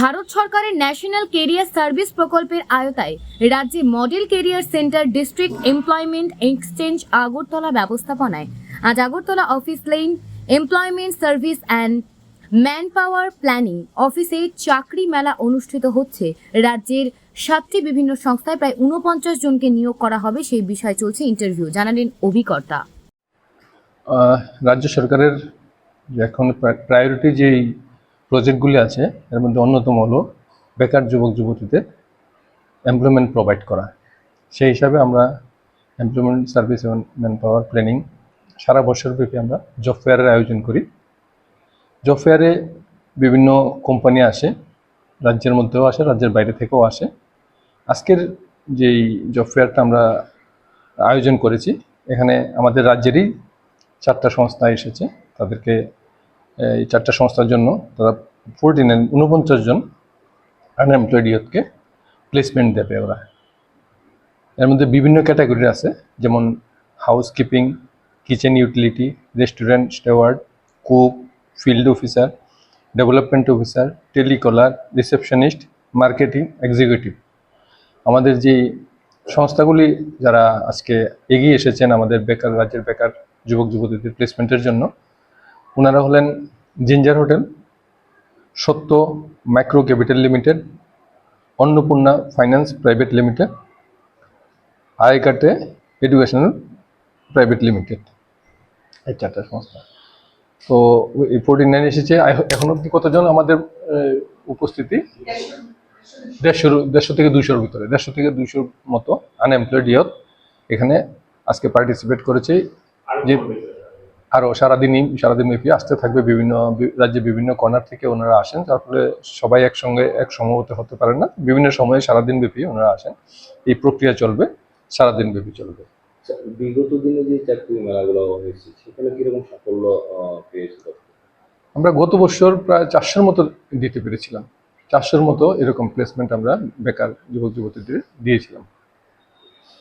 ভারত সরকারের national career service প্রকল্পের আয়তায় রাজ্যে model career center district employment exchange Agartala ব্যবস্থাপনায়। আজ Agartala office lane employment service and man power planning অফিসে চাকরি মেলা অনুষ্ঠিত হচ্ছে। রাজ্যের সাতটি বিভিন্ন সংস্থায় প্রায় উনপঞ্চাশ জনকে নিয়োগ করা হবে, সেই বিষয়ে চলছে ইন্টারভিউ, জানালেন অভিকর্তা। রাজ্য সরকারের এখন প্রায়োরিটি যেই প্রজেক্টগুলি আছে, এর মধ্যে অন্যতম হলো বেকার যুবক যুবতীদের এমপ্লয়মেন্ট প্রোভাইড করা। সেই হিসাবে আমরা এমপ্লয়মেন্ট সার্ভিস এবং ম্যান পাওয়ার প্ল্যানিং সারা বছর বছরব্যাপী আমরা জব ফেয়ারের আয়োজন করি। জব ফেয়ারে বিভিন্ন কোম্পানি আসে, রাজ্যের মধ্যেও আসে, রাজ্যের বাইরে থেকেও আসে। আজকের যেই জব ফেয়ারটা আমরা আয়োজন করেছি, এখানে আমাদের রাজ্যেরই চারটা সংস্থা এসেছে, তাদেরকে এই চারটা সংস্থার জন্য, তারা ফোরটি নাইন উনপঞ্চাশ জন আনএমপ্লয়েড ইয়ুথকে প্লেসমেন্ট দেবে ওরা। এর মধ্যে বিভিন্ন ক্যাটাগরি আছে, যেমন housekeeping kitchen utility restaurant steward cook field officer development officer telecaller receptionist marketing executive আমাদের যে সংস্থাগুলি যারা আজকে এগিয়ে এসেছেন, আমাদের বেকার, রাজ্যের বেকার যুবক যুবতীদের প্লেসমেন্টের জন্য ওনারা হলেন Ginger hotel Satya micro capital limited Annapurna finance private limited আয়কাটে educational private limited. এই চারটা সংস্থা। তো এই ফোরটি নাইন এসেছে এখন অব্দি কতজন আমাদের উপস্থিতি? দেড়শোর দেড়শো থেকে দুইশোর ভিতরে দেড়শো থেকে দুইশোর মতো আনএমপ্লয়েড ইয়ত এখানে আজকে পার্টিসিপেট করেছে। যে আরও সারাদিনই সারাদিন ব্যাপী আসতে থাকবে বিভিন্ন রাজ্যে বিভিন্ন কর্নার থেকে ওনারা আসেন যার ফলে সবাই একসঙ্গে এক সমবেত হতে পারেন না। বিভিন্ন সময়ে সারাদিন ব্যাপী ওনারা আসেন। এই প্রক্রিয়া চলবে সারাদিন ব্যাপী চলবে। আচ্ছা, বিগত দিনে যে চাকরি মেলাগুলো হয়েছে সেখানে কীরকম সাফল্য পেয়েছিল? আমরা গত বছর প্রায় চারশোর মতো দিতে পেরেছিলাম। চারশোর মতো এরকম প্লেসমেন্ট আমরা বেকার যুবক যুবতীদের দিয়েছিলাম।